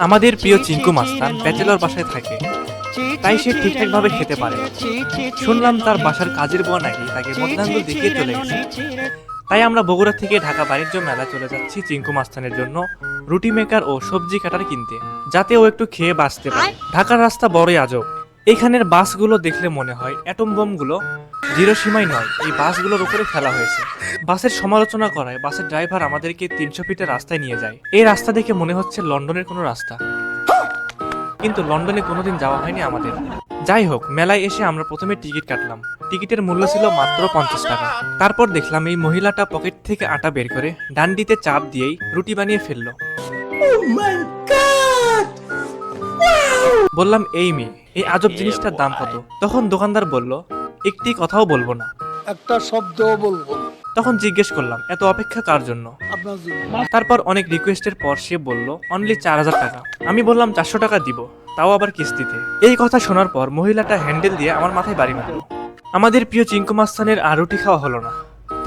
আমাদের প্রিয় চিঙ্কু মাস্তান ব্যাচেলর বাসায় থাকে। তাই সে ঠিকঠাক ভাবে খেতে পারে শুনলাম তার বাসার কাজের বোয়া নাকি তাকে মধ্যাঙ্গুল দেখিয়ে চলে গেছে। তাই আমরা বগুড়া থেকে ঢাকা বাণিজ্য মেলা চলে যাচ্ছি চিঙ্কু মাস্তানের জন্য রুটি মেকার ও সবজি কাটার কিনতে, যাতে ও একটু খেয়ে বাঁচতে পারে। ঢাকার রাস্তা বড়ই আজব। এখানের বাসগুলো দেখলে মনে হয় অ্যাটম বোমগুলো জিরো সীমাই নয়, এই বাসগুলোর উপরে ফেলা হয়েছে। বাসের সমালোচনা করায় বাসের ড্রাইভার আমাদেরকে তিনশো ফিটের রাস্তায় নিয়ে যায়। এই রাস্তা দেখে মনে হচ্ছে লন্ডনের কোনো রাস্তা। কিন্তু লন্ডনে কোনোদিন যাওয়া হয়নি আমাদের। যাই হোক, মেলায় এসে আমরা প্রথমে টিকিট কাটলাম। টিকিটের মূল্য ছিল মাত্র পঞ্চাশ টাকা। তারপর দেখলাম এই মহিলাটা পকেট থেকে আটা বের করে ডান্ডিতে চাপ দিয়েই রুটি বানিয়ে ফেলল। বললাম এই মেয়ে এই আজব জিনিসটার দাম কত? তখন দোকানদার বলল একটি কথাও বলব না। একটা শব্দও বলব তখন জিজ্ঞেস করলাম এত অপেক্ষা কার জন্য? তারপর অনেক রিকোয়েস্টের পর সে বলল অনলি চার হাজার টাকা। আমি বললাম চারশো টাকা দিব তাও আবার কিস্তিতে। এই কথা শোনার পর মহিলাটা হ্যান্ডেল দিয়ে আমার মাথায় বাড়ি মারল। আমাদের প্রিয় চিঙ্কু মাস্তানের আর রুটি খাওয়া হলো না।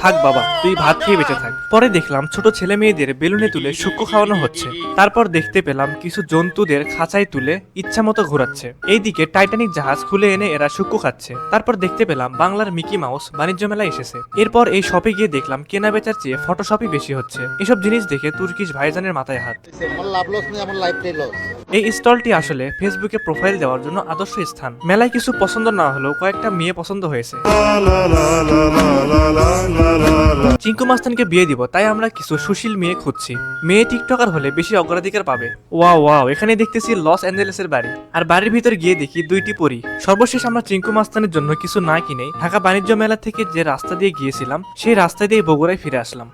থাক বাবা তুই ভাত খেয়ে বেঁচে থাক। পরে দেখলাম ছোট ছেলে মেয়েদের বেলুনে তুলে শুক্র খাওয়ানো হচ্ছে। তারপর দেখতে পেলাম কিছু জন্তুদের খাঁচায় তুলে ইচ্ছা মতো ঘোরাচ্ছে। এইদিকে টাইটানিক জাহাজ খুলে এনে এরা শুক্র খাচ্ছে। তারপর দেখতে পেলাম বাংলার মিকি মাউস বাণিজ্য মেলায় এসেছে। এরপর এই শপে গিয়ে দেখলাম কেনা বেচার চেয়ে ফটোশপই বেশি হচ্ছে। এসব জিনিস দেখে তুর্কিশ ভাইজানের মাথায় হাত। এই স্টলটি আসলে ফেসবুকে প্রোফাইল দেওয়ার জন্য আদর্শ স্থান। মেলায় কিছু পছন্দ না হলেও কয়েকটা মেয়ে পছন্দ হয়েছে। চিঙ্কু মাস্তানকে বিয়ে দিব, তাই আমরা কিছু সুশীল মেয়ে খুঁজছি। মেয়ে টিকটকার হলে বেশি অগ্রাধিকার পাবে। ওয়া ওয়াও, এখানে দেখতেছি লস অ্যাঞ্জেলেস এর বাড়ি। আর বাড়ির ভিতর গিয়ে দেখি দুইটি পরি। সর্বশেষ আমরা চিঙ্কু মাস্তানের জন্য কিছু না কিনে ঢাকা বাণিজ্য মেলা থেকে যে রাস্তা দিয়ে গিয়েছিলাম, সেই রাস্তা দিয়ে বগুড়ায় ফিরে আসলাম।